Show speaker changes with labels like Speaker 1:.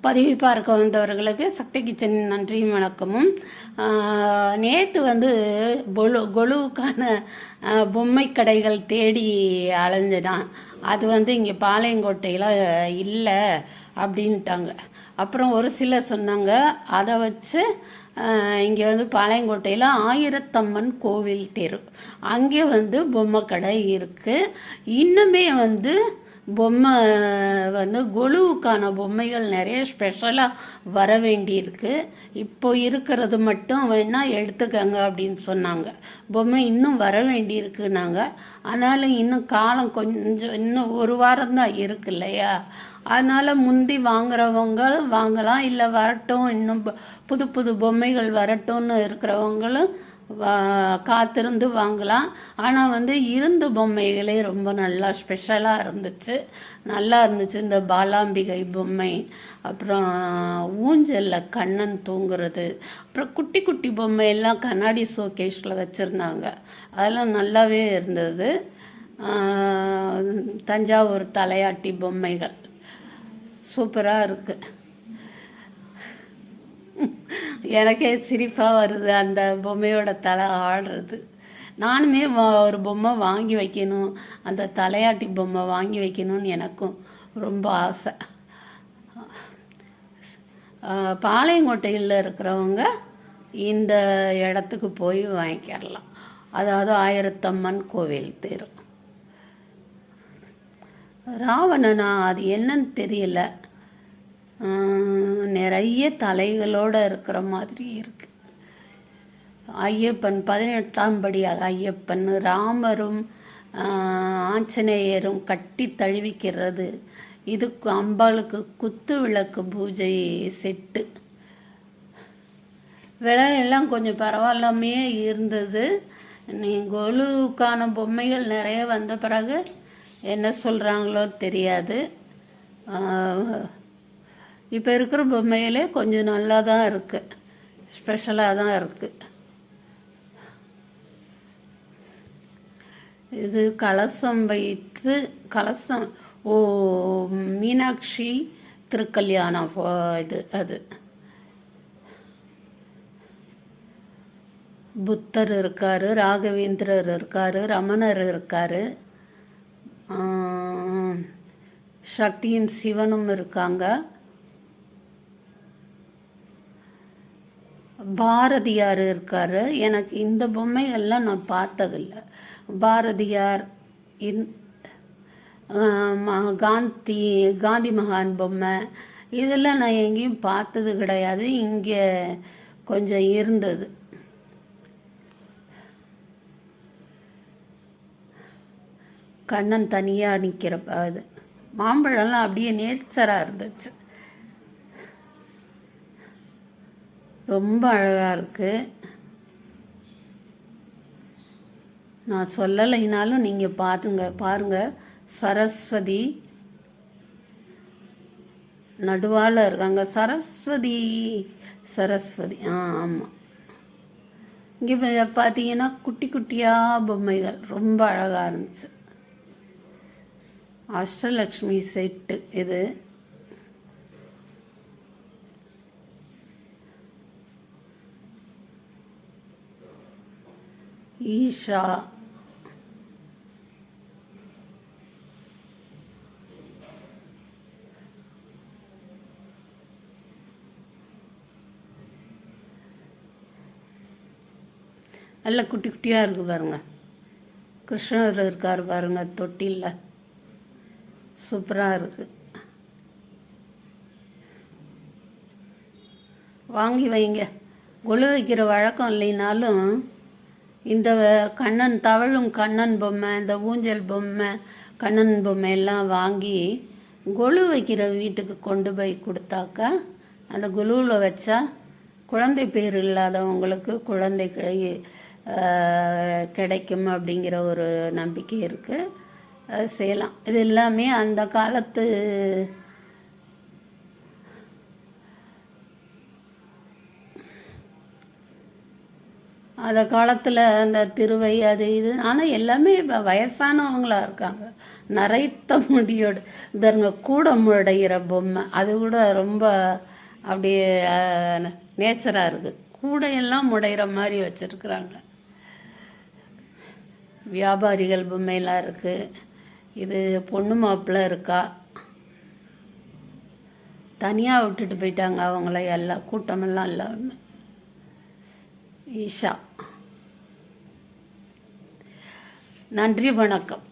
Speaker 1: பதிவு பார்க்க வந்தவர்களுக்கு சக்தி கிச்சனின் நன்றியும் வணக்கமும். நேற்று வந்து பொலு கொலுவுக்கான பொம்மை கடைகள் தேடி அலைஞ்சினான் அது வந்து இங்கே பாளையங்கோட்டையில் இல்லை அப்படின்ட்டாங்க. அப்புறம் ஒரு சிலர் சொன்னாங்க அதை வச்சு இங்கே வந்து பாளையங்கோட்டையில் ஆயிரத்தம்மன் கோவில் தெரு. அங்கே வந்து பொம்மை கடை இருக்குது இன்னுமே வந்து பொம்மை வந்து கொலுவுக்கான பொம்மைகள் நிறைய ஸ்பெஷலாக வர வேண்டியிருக்கு. இப்போ இருக்கிறது மட்டும் வேணால் எடுத்துக்கங்க அப்படின்னு சொன்னாங்க. பொம்மை இன்னும் வர வேண்டியிருக்குனாங்க ஆனாலும் இன்னும் காலம் கொஞ்சம் இன்னும் ஒரு வாரம் தான் இருக்கு இல்லையா? அதனால் முந்தி வாங்குறவங்களும் வாங்கலாம். இல்லை வரட்டும் இன்னும் புது புது பொம்மைகள் வரட்டும்னு இருக்கிறவங்களும் காத்திருந்து வாங்கலாம். ஆனால் வந்து இருந்த பொம்மைகளே ரொம்ப நல்லா ஸ்பெஷலாக இருந்துச்சு. நல்லா இருந்துச்சு. இந்த பாலாம்பிகை பொம்மை அப்புறம் ஊஞ்சலில் கண்ணன் தூங்குறது அப்புறம் குட்டி குட்டி பொம்மை எல்லாம் கண்ணாடி ஷோகேஸில் வச்சுருந்தாங்க. அதெல்லாம் நல்லாவே இருந்தது. தஞ்சாவூர் தலையாட்டி பொம்மைகள். சூப்பராக இருக்குது எனக்கே சிரிப்பாக வருது. அந்த பொம்மையோட தலை ஆடுறது நானுமே ஒரு பொம்மை வாங்கி வைக்கணும். அந்த தலையாட்டி பொம்மை வாங்கி வைக்கணும்னு எனக்கும் ரொம்ப ஆசை. பாளையங்கோட்டையில் இருக்கிறவங்க இந்த இடத்துக்கு போய் வாங்கிக்கிறலாம் அதாவது ஆயிரத்தம்மன் கோவில் தெரு. ராவணனா அது என்னன்னு தெரியல. நிறைய தலைகளோடு இருக்கிற மாதிரி இருக்கு. ஐயப்பன் பதினெட்டாம் படியாக ஐயப்பன் ராமரும் ஆஞ்சநேயரும் கட்டி தழுவிக்கிறது. இதுக்கு அம்பாளுக்கு குத்து விளக்கு பூஜை செட்டு. விலை எல்லாம் கொஞ்சம் பரவாயில்லாமே இருந்தது. நீ கொலுக்கான பொம்மைகள் நிறைய வந்த பிறகு என்ன சொல்கிறாங்களோ தெரியாது. இப்போ இருக்கிற பொம்மையிலே கொஞ்சம் நல்லா தான் இருக்குது ஸ்பெஷலாக தான் இருக்குது இது கலசம் வைத்து கலசம் ஓ மீனாட்சி திருக்கல்யாணம் இது அது. புத்தர் இருக்காரு ராகவேந்திரர் இருக்காரு ரமணர் இருக்காரு. சக்தியும் சிவனும் இருக்காங்க. பாரதியார் இருக்கார். எனக்கு இந்த பொம்மைகள்லாம் நான் பார்த்ததில்ல. பாரதியார் இந் ம- காந்தி காந்தி மகான் பொம்மை இதெல்லாம் நான் எங்கேயும் பார்த்தது கிடையாது. இங்கே கொஞ்சம் இருந்தது. கண்ணன் தனியாக நிற்கிறப்ப அது. மாம்பழம்லாம் அப்படியே நேச்சராக இருந்துச்சு. ரொம்ப அழகாக இருக்குது நான் சொல்லலைனாலும் நீங்கள் பாருங்க. பாருங்கள் சரஸ்வதி நடுவால் இருக்காங்க. சரஸ்வதி சரஸ்வதி. ஆ ஆமாம் இங்கே பார்த்தீங்கன்னா குட்டி குட்டியாக பொம்மைகள். ரொம்ப அழகாக இருந்துச்சு. அஷ்டலக்ஷ்மி செட்டு இது. ஈஷா. நல்ல குட்டி குட்டியாக இருக்குது பாருங்க. கிருஷ்ணர் இருக்கார் பாருங்க தொட்டிலில். சூப்பராக இருக்குது வாங்கி வைங்க. கொலு வைக்கிற வழக்கம் இல்லைனாலும் இந்த கண்ணன் தவழும் கண்ணன் பொம்மை இந்த ஊஞ்சல் பொம்மை கண்ணன் பொம்மை எல்லாம் வாங்கி கொலு வைக்கிற வீட்டுக்கு கொண்டு போய் கொடுத்தாக்கா அந்த கொலுவில் வச்சா குழந்தை பேர் இல்லாதவங்களுக்கு குழந்தை கிடைக்கும் அப்படிங்கிற ஒரு நம்பிக்கை இருக்குது செய்யலாம். இது எல்லாமே அந்த காலத்து அந்த காலத்தில் அந்த திருவை அது இது. ஆனால் எல்லாமே இப்போ வயசானவங்களா இருக்காங்க. நரைத்த முடியோடு இதருங்க கூட முடையிற பொம்மை. அது கூட ரொம்ப அப்படியே நேச்சராக இருக்குது கூடையெல்லாம் முடைகிற மாதிரி வச்சுருக்குறாங்க. வியாபாரிகள் பொம்மையெல்லாம் இருக்குது இது பொண்ணு மாப்பிள்ளை இருக்கா? தனியாக விட்டுட்டு போயிட்டாங்க அவங்கள எல்லாம் கூட்டமெல்லாம் இல்லாமல் ஈஷா. நன்றி வணக்கம்.